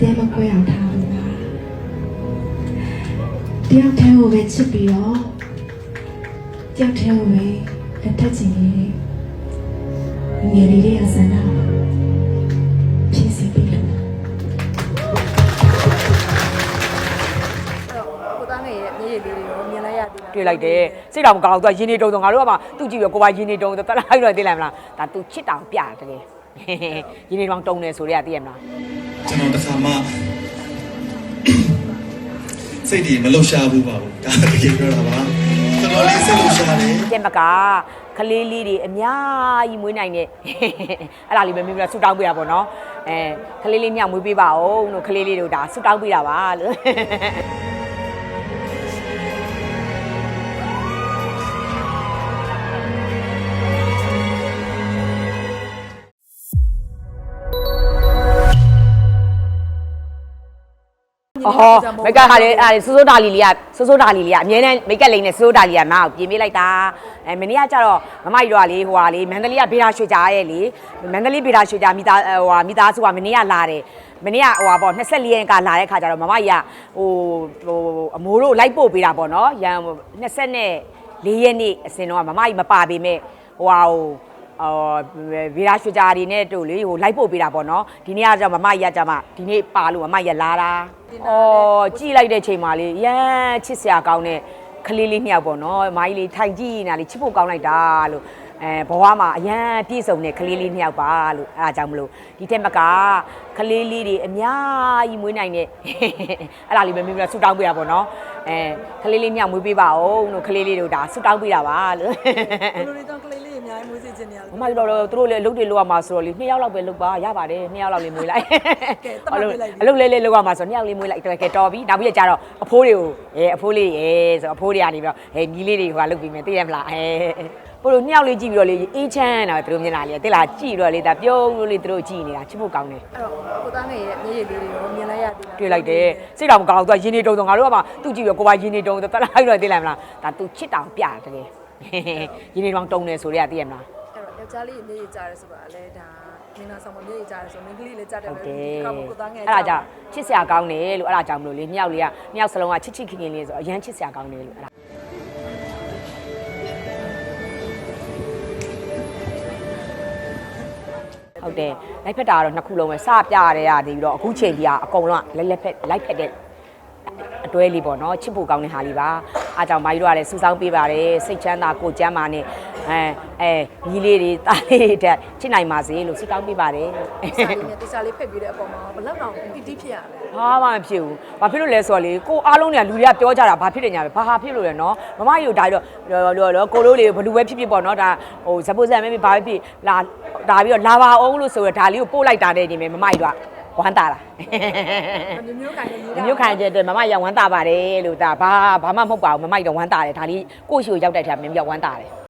တဲမခွဲအောင်ထားဘူးလားတယောက်တည်းကိုပဲချစ်ပြီးတော့တယောက်တည်းကိုပဲလက်ထပ်ချင်နေတဲ့ငယ်လေးရဲ့ဆန္ဒဖြည့်စီပြီးလို့အဲ့တော့ကိုသားငယ်ရဲ့မျက်ရည်လေးတွေရောမြင်လိုက်ရသေးလားတွေ့လိုက်တယ်စိတ်တော်မကောင်းဘူးသူကရင်းနေတုံတုံငါတို့ကမှသူ့ကြည့်ပြီးကိုပါရင်းနေတုံတလိုက်တော့သိလိုက်မလားဒါသူချစ်တောင်ပြတယ်တကယ်ရင်းနေတောင်တုံနေဆိုရဲသိရမလား ကျွန်တော်တစ်ခါမှစိတ်ဒီမလှရှားဘူးပါဘူးဒါတကယ်ပြောတာပါတော်တော်လေးစိတ်လှရှားတယ်တဲ့မကကလေးလေးတွေအများကြီးမွေးနိုင်တဲ့အဲ့ဒါလေးပဲမြင်ပြီးတော့ဆူတောင်းပေးတာပေါ့နော်အဲကလေးလေးမြောက်မွေးပေးပါအောင်လို့ကလေးလေးတို့ဒါဆူတောင်းပေးတာပါလို့ အော်မိတ်ကဟာလေအဲ့ဒါစိုးစိုးဒါလီလေးကစိုးစိုးဒါလီလေးကအမြဲတမ်းမိတ်ကလိန်နဲ့စိုးစိုးဒါလီကမအောင်ပြင်ပေးလိုက်တာအဲမနေ့ကကျတော့မမကြီးတော့ကလေဟိုဟာလေမန္တလေးကဘေဒါရွှေကြားရဲ့လေမန္တလေးဘေဒါရွှေကြားမိသားဟိုဟာမိသားစုကမနေ့ကလာတယ်မနေ့ကဟိုဟာပေါ့24ရက်ကလာတဲ့ခါကျတော့မမကြီးကဟိုဟိုအမိုးတို့လိုက်ပို့ပေးတာပေါ့နော်ရန်24ရက်နေ့အစင်တော့မမကြီးမပါပေမဲ့ဟိုဟာဟို အော်ဗီရာရွှေကြားတွေနဲ့တို့လေဟိုလိုက်ပို့ပေးတာပေါ့နော်ဒီနေ့ကကျတော့မမကြီးကကျမှဒီနေ့ပါလို့မမကြီးကလာတာအော်ကြည့်လိုက်တဲ့ချိန်မှာလေရမ်းချစ်စရာကောင်းတဲ့ကလေးလေးနှစ်ယောက်ပေါ့နော်မကြီးလေးထိုင်ကြည့်နေတာလေချစ်ဖို့ကောင်းလိုက်တာလို့အဲဘဝမှာအရန်ပြည့်စုံတဲ့ကလေးလေးနှစ်ယောက်ပါလို့အဲအားကြောင့်မလို့ဒီထက်မကကလေးလေးတွေအများကြီးမွေးနိုင်တဲ့အဲ့ဒါလေးပဲမြင်ပြီးတော့ဆူတောင်းပေးတာပေါ့နော်အဲကလေးလေးမြောက်မွေးပေးပါအောင်လို့ကလေးလေးတို့ဒါဆူတောင်းပေးတာပါလို့ဘယ်လိုတွေတော့ကလေးလေး အများကြီးမွေးစေချင်နေရလဲမမကြီးတော့သူတို့လည်းအလုပ်တွေလုပ်ရမှာဆိုတော့လေနှစ်ယောက်လောက်ပဲလုပ်ပါရပါတယ်နှစ်ယောက်လောက်လေးမွေးလိုက်ကဲတတ်မှတ်ပေးလိုက်ပြီအလုပ်လေးလေးလုပ်ရမှာဆိုတော့နှစ်ယောက်လေးမွေးလိုက်တော်ကဲတော်ပြီနောက်ပြီးတော့ကျတော့အဖိုးတွေကိုအဲအဖိုးလေးအဲဆိုအဖိုးတွေကနေပြီးတော့အဲညီလေးတွေဟိုကလုပ်ပြီးမယ်သိရမလားအဲပို့လို့နှစ်ယောက်လေးကြည့်ပြီးတော့လေအေးချမ်းတာပဲသူတို့မျက်နှာလေးတိလားကြည့်တော့လေဒါပြုံးလို့လေသူတို့ကြည့်နေတာချစ်ဖို့ကောင်းတယ်အဲ့တော့ကိုသားငယ်ရဲ့မျက်ရည်လေးတွေရောမြင်လိုက်ရသေးလားတွေ့လိုက်တယ်စိတ်တော်မကောင်းဘူးသူကရင်းနေတုံတုံငါတို့ကမှသူ့ကြည့်ပြီးတော့ကိုပါရင်းနေတုံတလိုက်တော့သိလိုက်မလားဒါသူချစ်တောင်ပြတယ်တကယ် ရင်းနေတောင်တုံနေဆိုရဲသိရမလားအဲ့တော့ယောက်ျားလေးမျက်ရည်ကြားရဲဆိုတာလည်းဒါမင်းသားဆောင်မမျက်ရည်ကြားရဲဆိုမင်းကလေးလည်းကြားတယ်ဟုတ်ပဲတယ်ဒီကောင်ကိုသားငယ်အဲ့ဒါကြောင့်ချစ်စရာကောင်းတယ်လို့အဲ့ဒါကြောင့်မလို့လေနှစ်ယောက်လေးကနှစ်ယောက်စလုံးကချစ်ချစ်ခင်ခင်လေးဆိုအရန်ချစ်စရာကောင်းတယ်လို့အဲ့ဒါဟုတ်တယ်လိုက်ဖက်တာကတော့နှစ်ခုလုံးပဲစပြရတဲ့ကနေပြီးတော့အခုချိန်ကြီးကအကုန်လုံးကလက်လက်ဖက်လိုက်ဖက်တဲ့ အတွဲလေးပေါ့နော်ချစ်ဖို့ကောင်းတဲ့ဟာလေးပါအားကြောင့်မကြီးတို့ကလည်းစူဆောင်းပေးပါတယ်စိတ်ချမ်းသာကိုယ်ကျမ်းမာနဲ့အဲအဲညီလေးတွေတားလေးတွေတက်ချစ်နိုင်ပါစေလို့ဆုတောင်းပေးပါတယ်စာလေးနဲ့တေချာလေးဖက်ပြီးတဲ့အပေါ်မှာဘယ်လောက်တော့ပီတိဖြစ်ရလဲဘာမှမဖြစ်ဘူး။ဘာဖြစ်လို့လဲဆိုတော့လေကိုအားလုံးတွေကလူတွေကပြောကြတာဘာဖြစ်တယ်ညာပဲဘာဟာဖြစ်လို့လဲနော်။မမကြီးတို့ဒါပြီးတော့လောလောကိုလိုလေးဘလူပဲဖြစ်ဖြစ်ပေါ့နော်ဒါဟိုဇပိုဇန်မဲဘာပဲဖြစ်လာဒါပြီးတော့လာပါအောင်လို့ဆိုတော့ဒါလေးကိုပို့လိုက်တာတဲ့ဒီမဲ့မမကြီးတို့က ဝမ်းတာလားမျိုးမျိုးခိုင်နေရေး။မျိုးခံတဲ့အတွက်မမကြီးကဝမ်းတာပါတယ်လို့ဒါဘာဘာမှမဟုတ်ပါဘူးမမကြီးတော့ဝမ်းတာတယ်ဒါလေးကိုယ့်ရှိကိုရောက်တဲ့ထက်မင်းပြောဝမ်းတာတယ်